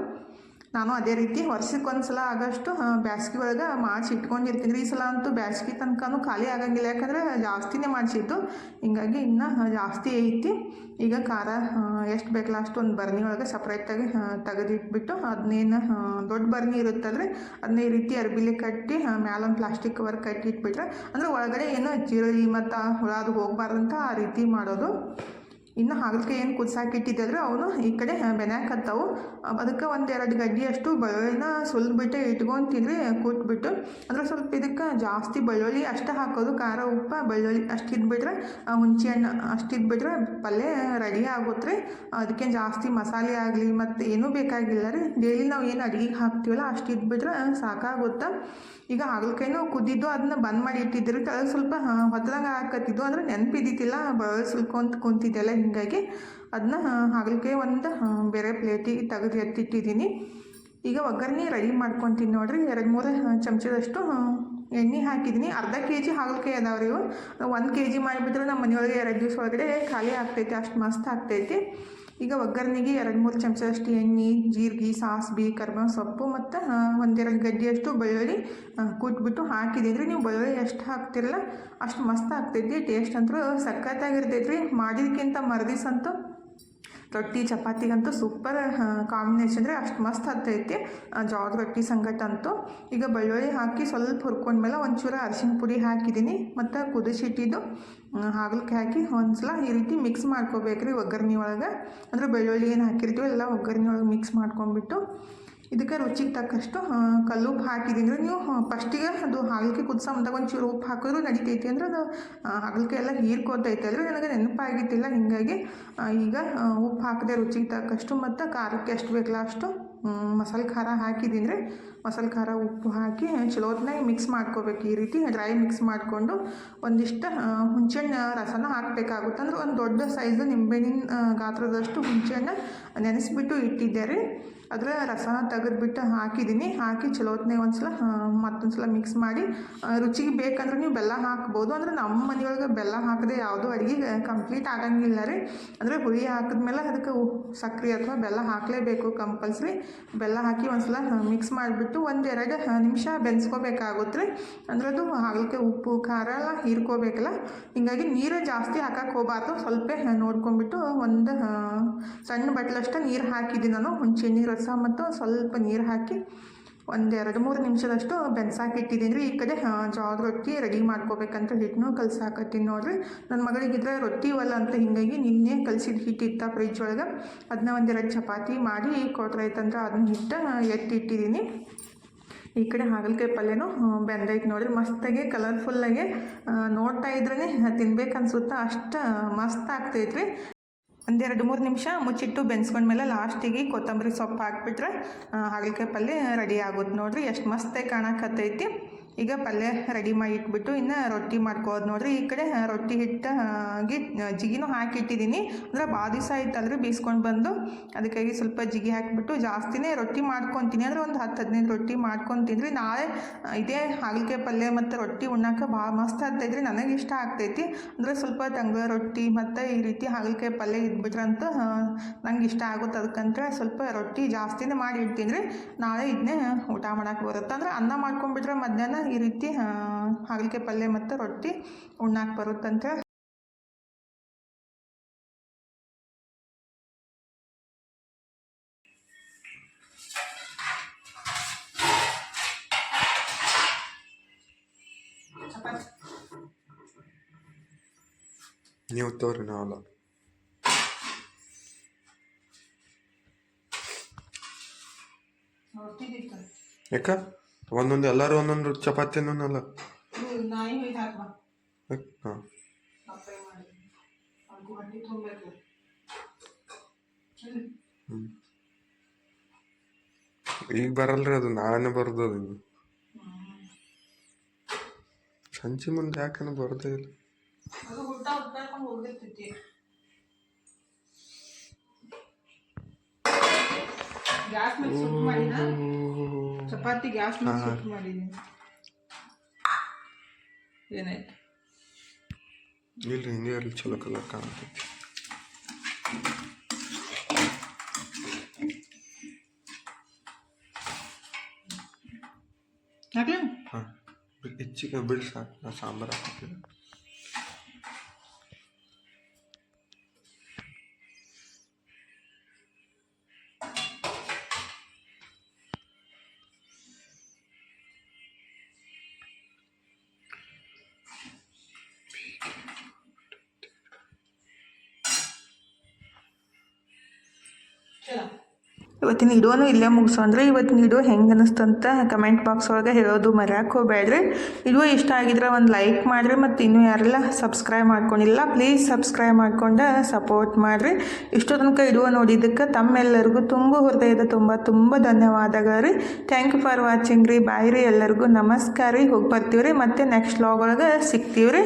ನಾನು ಅದೇ ರೀತಿ ವರ್ಷಕ್ಕೆ ಒಂದು ಸಲ ಆಗಷ್ಟು ಬ್ಯಾಸ್ಗೆ ಒಳಗೆ ಮಾಡಿಸಿ ಇಟ್ಕೊಂಡಿರ್ತೀನಿ ರೀ ಈ ಸಲ ಅಂತೂ ಬ್ಯಾಸ್ಗೆ ತನಕನೂ ಖಾಲಿ ಆಗಂಗಿಲ್ಲ. ಯಾಕಂದರೆ ಜಾಸ್ತಿನೇ ಮಾಡಿಸಿದ್ದು ಹಿಂಗಾಗಿ ಇನ್ನೂ ಜಾಸ್ತಿ ಐತಿ. ಈಗ ಖಾರ ಎಷ್ಟು ಬೇಕಲ್ಲ ಅಷ್ಟು ಒಂದು ಬರ್ನಿ ಒಳಗೆ ಸಪ್ರೇಟಾಗಿ ತೆಗೆದಿಟ್ಬಿಟ್ಟು ಅದನ್ನೇನು ದೊಡ್ಡ ಬರ್ನಿ ಇರುತ್ತಲ್ರಿ ಅದನ್ನ ಈ ರೀತಿ ಅರ್ಬಿಲಿ ಕಟ್ಟಿ ಮ್ಯಾಲೊಂದು ಪ್ಲಾಸ್ಟಿಕ್ ಕವರ್ ಕಟ್ಟಿ ಇಟ್ಬಿಟ್ರೆ, ಅಂದರೆ ಒಳಗಡೆ ಏನು ಜೀರುಳ್ಳಿ ಮತ್ತು ಹುಳ ಅದು ಹೋಗಬಾರ್ದಂತ ಆ ರೀತಿ ಮಾಡೋದು. ಇನ್ನು ಹಾಗಲಕಾಯಿ ಏನು ಕುದಿಸಾಕಿಟ್ಟಿದ್ದಲ್ರಿ ಅವನು ಈ ಕಡೆ ಬೆನ್ಯಾಕತ್ತವು ಅದಕ್ಕೆ ಒಂದೆರಡು ಗಡ್ಡಿಯಷ್ಟು ಬೆಳ್ಳುಳ್ಳಿನ ಸುಲ್ಬಿಟ್ಟು ಇಟ್ಕೊತಿದ್ರಿ ಕೂತ್ಬಿಟ್ಟು. ಅಂದ್ರೆ ಸ್ವಲ್ಪ ಇದಕ್ಕೆ ಜಾಸ್ತಿ ಬೆಳ್ಳುಳ್ಳಿ ಅಷ್ಟೇ ಹಾಕೋದು, ಖಾರ, ಉಪ್ಪು, ಬೆಳ್ಳುಳ್ಳಿ ಅಷ್ಟು ಇದ್ಬಿಟ್ರೆ ಹುಂಚೆ ಹಣ್ಣು ಅಷ್ಟು ಇದ್ಬಿಟ್ರೆ ಪಲ್ಯ ರೆಡಿ ಆಗುತ್ತೆ ಅದಕ್ಕೆ ಜಾಸ್ತಿ ಮಸಾಲೆ ಆಗಲಿ ಮತ್ತು ಏನೂ ಬೇಕಾಗಿಲ್ಲ ರೀ. ಡೈಲಿ ನಾವು ಏನು ಅಡುಗೆಗೆ ಹಾಕ್ತೀವಲ್ಲ ಅಷ್ಟು ಇದ್ಬಿಟ್ರೆ ಸಾಕಾಗುತ್ತೆ. ಈಗ ಹಾಗಲಕಾಯಿನೂ ಕುದ್ದಿದ್ದು ಅದನ್ನ ಬಂದ್ ಮಾಡಿ ಇಟ್ಟಿದ್ರು ಕೆಳಗೆ ಸ್ವಲ್ಪ ಹೊತ್ತದಂಗೆ ಹಾಕತ್ತಿದ್ದು ಅಂದರೆ ನೆನಪಿದ್ದಿತ್ತಿಲ್ಲ ಬೆಳ್ಳುಳ್ಳಿ ಸುಲ್ಕೊಂತ ಕುಂತಿದ್ದೆಲ್ಲ ಹೀಗಾಗಿ ಅದನ್ನ ಹಾಗಲಕಾಯಿ ಒಂದು ಬೇರೆ ಪ್ಲೇಟಿಗೆ ತೆಗೆದು ಎತ್ತಿಟ್ಟಿದ್ದೀನಿ. ಈಗ ಒಗ್ಗರಣೆ ರೆಡಿ ಮಾಡ್ಕೊತೀನಿ ನೋಡಿರಿ. ಎರಡು, ಮೂರು ಚಮಚದಷ್ಟು ಎಣ್ಣೆ ಹಾಕಿದ್ದೀನಿ. ಅರ್ಧ ಕೆ ಜಿ ಹಾಗಲಕಾಯಿ ಅದಾವ್ರಿ ಇವು. ಒಂದು ಕೆ ಜಿ ಮಾಡಿಬಿಟ್ರೆ ನಮ್ಮ ಮನೆಯೊಳಗೆ ಎರಡು ದಿವಸ ಒಳಗಡೆ ಖಾಲಿ ಆಗ್ತೈತಿ, ಅಷ್ಟು ಮಸ್ತ್ ಆಗ್ತೈತಿ. ಈಗ ಒಗ್ಗರಣೆಗೆ ಎರಡು ಮೂರು ಚಮಚದಷ್ಟು ಎಣ್ಣೆ, ಜೀರಿಗೆ ಸಾಸ್ಬಿ ಕರ್ಮ ಸೊಪ್ಪು ಮತ್ತು ಒಂದೆರಡು ಗಡ್ಡೆಯಷ್ಟು ಬೆಳ್ಳುಳ್ಳಿ ಕುಟ್ಬಿಟ್ಟು ಹಾಕಿದ್ದೀನಿ ನೀವು ಬೆಳ್ಳುಳ್ಳಿ ಎಷ್ಟು ಹಾಕ್ತಿರಲ್ಲ ಅಷ್ಟು ಮಸ್ತ್ ಆಗ್ತೈತಿ, ಟೇಸ್ಟ್ ಅಂತೂ ಸಖತ್ತಾಗಿರ್ತೈತಿ ರೀ. ಮಾಡಿದ್ಕಿಂತ ಮರ್ದಿಸ್ ಅಂತೂ ರೊಟ್ಟಿ ಚಪಾತಿಗಂತೂ ಸೂಪರ್ ಕಾಂಬಿನೇಷನ್ ಅಂದರೆ ಅಷ್ಟು ಮಸ್ತ್ ಹತ್ತೈತಿ ಜೋಳದ ರೊಟ್ಟಿ ಸಂಗಟ ಅಂತೂ. ಈಗ ಬೆಳ್ಳುಳ್ಳಿ ಹಾಕಿ ಸ್ವಲ್ಪ ಹುರ್ಕೊಂಡ್ಮೇಲೆ ಒಂಚೂರು ಅರಿಶಿನ ಪುಡಿ ಹಾಕಿದ್ದೀನಿ. ಮತ್ತು ಕುದಿಸಿಟ್ಟಿದ್ದು ಹಾಗಲಕ್ಕೆ ಹಾಕಿ ಒಂದ್ಸಲ ಈ ರೀತಿ ಮಿಕ್ಸ್ ಮಾಡ್ಕೋಬೇಕ್ರಿ ಒಗ್ಗರಣೆ ಒಳಗೆ. ಅಂದರೆ ಬೆಳ್ಳುಳ್ಳಿ ಏನು ಹಾಕಿರ್ತೀವಿ ಎಲ್ಲ ಒಗ್ಗರಣೆ ಒಳಗೆ ಮಿಕ್ಸ್ ಮಾಡ್ಕೊಂಡ್ಬಿಟ್ಟು. ಇದಕ್ಕೆ ರುಚಿಗೆ ತಕ್ಕಷ್ಟು ಕಲ್ಲು ಉಪ್ಪು ಹಾಕಿದ್ದೀನಿ. ನೀವು ಫಸ್ಟಿಗೆ ಅದು ಹಾಗಲಿಕೆ ಕುದಿಸೋ ಮುಂದಾಗ ಒಂಚೂರು ಉಪ್ಪು ಹಾಕಿದ್ರು ನಡಿತೈತಿ. ಅಂದ್ರೆ ಅದು ಹಾಗಲಿಕೆ ಎಲ್ಲ ಹೀರ್ಕೋತೈತೆ. ಅಂದರೆ ನನಗೆ ನೆನಪಾಗಿದ್ದಿಲ್ಲ. ಹೀಗಾಗಿ ಈಗ ಉಪ್ಪು ಹಾಕಿದೆ ರುಚಿಗೆ ತಕ್ಕಷ್ಟು ಮತ್ತು ಖಾರಕ್ಕೆ ಎಷ್ಟು ಬೇಕಲ್ಲ ಅಷ್ಟು ಮಸಾಲೆ ಖಾರ ಹಾಕಿದ್ದೀನಿ. ರೀ ಮಸಾಲೆ ಖಾರ, ಉಪ್ಪು ಹಾಕಿ, ಚಲೋತ್ನಾಗಿ ಮಿಕ್ಸ್ ಮಾಡ್ಕೋಬೇಕು. ಈ ರೀತಿ ಡ್ರೈ ಮಿಕ್ಸ್ ಮಾಡಿಕೊಂಡು ಒಂದಿಷ್ಟು ಹುಣಸೆಹಣ್ಣು ರಸನ ಹಾಕಬೇಕಾಗುತ್ತೆ. ಅಂದ್ರೆ ಒಂದು ದೊಡ್ಡ ಸೈಜ್ ನಿಂಬೆಹಣ್ಣಿನ ಗಾತ್ರದಷ್ಟು ಹುಣಸೆಹಣ್ಣು ನೆನೆಸ್ಬಿಟ್ಟು ಇಟ್ಟಿದ್ದೆ ರೀ. ಅದರ ರಸನ ತೆಗೆದ್ಬಿಟ್ಟು ಹಾಕಿದ್ದೀನಿ. ಹಾಕಿ ಚಲೋತ್ನಾಗ ಒಂದು ಸಲ ಮತ್ತೊಂದು ಸಲ ಮಿಕ್ಸ್ ಮಾಡಿ ರುಚಿಗೆ ಬೇಕಂದ್ರೆ ನೀವು ಬೆಲ್ಲ ಹಾಕ್ಬೋದು. ಅಂದರೆ ನಮ್ಮ ಮನೆಯೊಳಗೆ ಬೆಲ್ಲ ಹಾಕದೆ ಯಾವುದೂ ಅಡುಗೆ ಕಂಪ್ಲೀಟ್ ಆಗಂಗಿಲ್ಲ ರೀ. ಅಂದರೆ ಹುಳಿ ಹಾಕಿದ್ಮೇಲೆ ಅದಕ್ಕೆ ಸಕ್ಕರೆ ಅಥವಾ ಬೆಲ್ಲ ಹಾಕಲೇಬೇಕು ಕಂಪಲ್ಸರಿ ಬೆಲ್ಲ ಹಾಕಿ ಒಂದು ಸಲ ಮಿಕ್ಸ್ ಮಾಡಿಬಿಟ್ಟು ಒಂದೆರಡು ನಿಮಿಷ ಬೆನ್ಸ್ಕೋಬೇಕಾಗುತ್ತೆ ರೀ. ಅಂದ್ರೆ ಅದು ಹಾಗಲಿಕ್ಕೆ ಉಪ್ಪು, ಖಾರ ಎಲ್ಲ ಹೀರ್ಕೋಬೇಕಲ್ಲ. ಹಿಂಗಾಗಿ ನೀರು ಜಾಸ್ತಿ ಹಾಕಕ್ಕೆ ಹೋಗಬಾರ್ದು. ಸ್ವಲ್ಪ ನೋಡ್ಕೊಂಬಿಟ್ಟು ಒಂದು ಸಣ್ಣ ಬಟ್ಲಷ್ಟು ನೀರು ಹಾಕಿದ್ದೀನಿ ನಾನು. ಹುಣಸೆ ನೀರು ರಸ ಮತ್ತು ಸ್ವಲ್ಪ ನೀರು ಹಾಕಿ ಒಂದು ಎರಡು ಮೂರು ನಿಮಿಷದಷ್ಟು ಬೆನ್ಸಾಕಿಟ್ಟಿದ್ದೀನಿ ರೀ ಈ ಕಡೆ ಜೋಳದ ರೊಟ್ಟಿ ರೆಡಿ ಮಾಡ್ಕೋಬೇಕಂತ ಹಿಟ್ಟನ್ನು ಕಲ್ಸಾಕತ್ತೀನಿ ನೋಡಿರಿ. ನನ್ನ ಮಗಳಿಗಿದ್ರೆ ರೊಟ್ಟಿ ಒಲ್ಲ ಅಂತ ಹಿಂಗಾಗಿ ನಿನ್ನೆ ಕಲಸಿದ ಹಿಟ್ಟಿತ್ತ ಫ್ರಿಜ್ ಒಳಗೆ. ಅದನ್ನ ಒಂದೆರಡು ಚಪಾತಿ ಮಾಡಿ ಕೊಟ್ರಾಯ್ತಂದ್ರೆ ಅದನ್ನ ಹಿಟ್ಟು ಎತ್ತಿ ಇಟ್ಟಿದ್ದೀನಿ. ಈ ಕಡೆ ಹಾಗಲಕಾಯಿ ಪಲ್ಯನೂ ಬೆಂದೈತೆ ನೋಡಿರಿ. ಮಸ್ತಾಗಿ ಕಲರ್ಫುಲ್ಲಾಗಿ ನೋಡ್ತಾ ಇದ್ರೇ ತಿನ್ಬೇಕು ಅನ್ಸುತ್ತಾ ಅಷ್ಟು ಮಸ್ತ್ ಆಗ್ತೈತ್ರಿ. ಒಂದೆರಡು ಮೂರು ನಿಮಿಷ ಮುಚ್ಚಿಟ್ಟು ಬೆನ್ಸ್ಕೊಂಡ್ಮೇಲೆ ಲಾಸ್ಟಿಗೆ ಕೊತ್ತಂಬರಿ ಸೊಪ್ಪು ಹಾಕ್ಬಿಟ್ರೆ ಹಾಗಲಕಾಯಿ ಪಲ್ಯ ರೆಡಿ ಆಗುತ್ತೆ ನೋಡಿರಿ. ಎಷ್ಟು ಮಸ್ತಾಗಿ ಕಾಣಕತ್ತೈತಿ. ಈಗ ಪಲ್ಯ ರೆಡಿ ಮಾಡಿ ಇಟ್ಬಿಟ್ಟು ಇನ್ನು ರೊಟ್ಟಿ ಮಾಡ್ಕೋದು ನೋಡ್ರಿ. ಈ ಕಡೆ ರೊಟ್ಟಿ ಹಿಟ್ಟಾಗಿ ಜಿಗಿನೂ ಹಾಕಿಟ್ಟಿದ್ದೀನಿ ಅಂದ್ರೆ ಭಾಳ ದಿವಸ ಆಯ್ತಲ್ರಿ ಬೀಸ್ಕೊಂಡು ಬಂದು. ಅದಕ್ಕಾಗಿ ಸ್ವಲ್ಪ ಜಿಗಿ ಹಾಕಿಬಿಟ್ಟು ಜಾಸ್ತಿನೇ ರೊಟ್ಟಿ ಮಾಡ್ಕೊತೀನಿ. ಅಂದರೆ ಒಂದು ಹತ್ತು, ಹದಿನೈದು ರೊಟ್ಟಿ ಮಾಡ್ಕೊತೀನಿ ನಾಳೆ ಇದೇ ಹಾಗಲಿಕೆ ಪಲ್ಯ ಮತ್ತು ರೊಟ್ಟಿ ಉಣ್ಣಕ್ಕೆ ಭಾಳ ಮಸ್ತ್ ಆಗ್ತೈತ್ರಿ. ನನಗೆ ಇಷ್ಟ ಆಗ್ತೈತಿ. ಅಂದರೆ ಸ್ವಲ್ಪ ತಂಗ ರೊಟ್ಟಿ ಮತ್ತು ಈ ರೀತಿ ಹಾಗಲಿಕೆ ಪಲ್ಯ ಇದ್ಬಿಟ್ರಂತೂ ನಂಗೆ ಇಷ್ಟ ಆಗುತ್ತೆ ಅದಕ್ಕಂತೇಳಿ ಸ್ವಲ್ಪ ರೊಟ್ಟಿ ಜಾಸ್ತಿನೇ ಮಾಡಿ ಇಡ್ತೀನಿ ರೀ. ನಾಳೆ ಇದನ್ನೇ ಊಟ ಮಾಡೋಕೆ ಬರುತ್ತೆ. ಅಂದ್ರೆ ಅನ್ನ ಮಾಡ್ಕೊಂಡ್ಬಿಟ್ರೆ ಮಧ್ಯಾಹ್ನ ಈ ರೀತಿ ಹಾಗಲಿಕಾಯಿ ಪಲ್ಯ ಮತ್ತು ರೊಟ್ಟಿ ಉಣ್ಣಾಕ ಬರುತ್ತಂತ ನೀವು ತೋರಿ ನಾವಲ್ಲ ಯಾಕ? ಒಂದೊಂದು ಎಲ್ಲರೂ ಒಂದೊಂದು ಚಪಾತಿ ತುಂಬಬೇಕು. ಈಗ ಬರಲ್ರಿ ಅದು ನಾಳೆನೇ ಬರೋದು ಅದು. ಸಂಜೆ ಮುಂದೆ ಯಾಕನ ಬರೋದೇ ಇಲ್ಲ. ಗ್ಯಾಸ್ ಮೇಲೆ ಸುಟ್ಟು ಮಾಡಿನ ಚಪಾತಿ ಗ್ಯಾಸ್ ಮೇಲೆ ಸುಟ್ಟು ಮಾಡಿನಿ ಏನಾಯ್ತು ಇಲ್ಲ ಹಿಂಗೆ ಇರಲಿ ಚಲೋ ಕಲರ್ ಕಾಣ್ತೈತಿ ಯಾಕೆ ಹಾಂ ಹೆಚ್ಚಿಗೆ ಬಿಡಿ ಸಾಕು ನಾ ಸಾಂಬಾರು ಹಾಕ್ತೀನಿ ಇವತ್ತಿನ ವಿಡಿಯೋನು ಇಲ್ಲೇ ಮುಗಿಸೋಂದ್ರೆ ಇವತ್ತಿನ ವಿಡಿಯೋ ಹೆಂಗೆ ಅನ್ನಿಸ್ತಂತ ಕಮೆಂಟ್ ಬಾಕ್ಸ್ ಒಳಗೆ ಹೇಳೋದು ಮರ್ಯಾಕೆ ಹೋಗ್ಬೇಡ್ರಿ. ಇಡೋ ಇಷ್ಟ ಆಗಿದ್ರೆ ಒಂದು ಲೈಕ್ ಮಾಡಿರಿ ಮತ್ತು ಇನ್ನೂ ಯಾರೆಲ್ಲ ಸಬ್ಸ್ಕ್ರೈಬ್ ಮಾಡ್ಕೊಂಡಿಲ್ಲ ಪ್ಲೀಸ್ ಸಬ್ಸ್ಕ್ರೈಬ್ ಮಾಡ್ಕೊಂಡು ಸಪೋರ್ಟ್ ಮಾಡಿರಿ. ಇಷ್ಟು ತನಕ ವಿಡಿಯೋ ನೋಡಿದ್ದಕ್ಕೆ ತಮ್ಮೆಲ್ಲರಿಗೂ ತುಂಬ ಹೃದಯದ ತುಂಬ ತುಂಬ ಧನ್ಯವಾದಗಳು ರೀ ಥ್ಯಾಂಕ್ ಯು ಫಾರ್ ವಾಚಿಂಗ್ ರೀ. ಬಾಯ್ ರೀ ಎಲ್ಲರಿಗೂ. ನಮಸ್ಕಾರ ರೀ ಹೋಗಿ ಬರ್ತೀವಿ ರೀ ಮತ್ತು ನೆಕ್ಸ್ಟ್ ಲಾಗ್ ಒಳಗೆ ಸಿಗ್ತೀವಿ ರೀ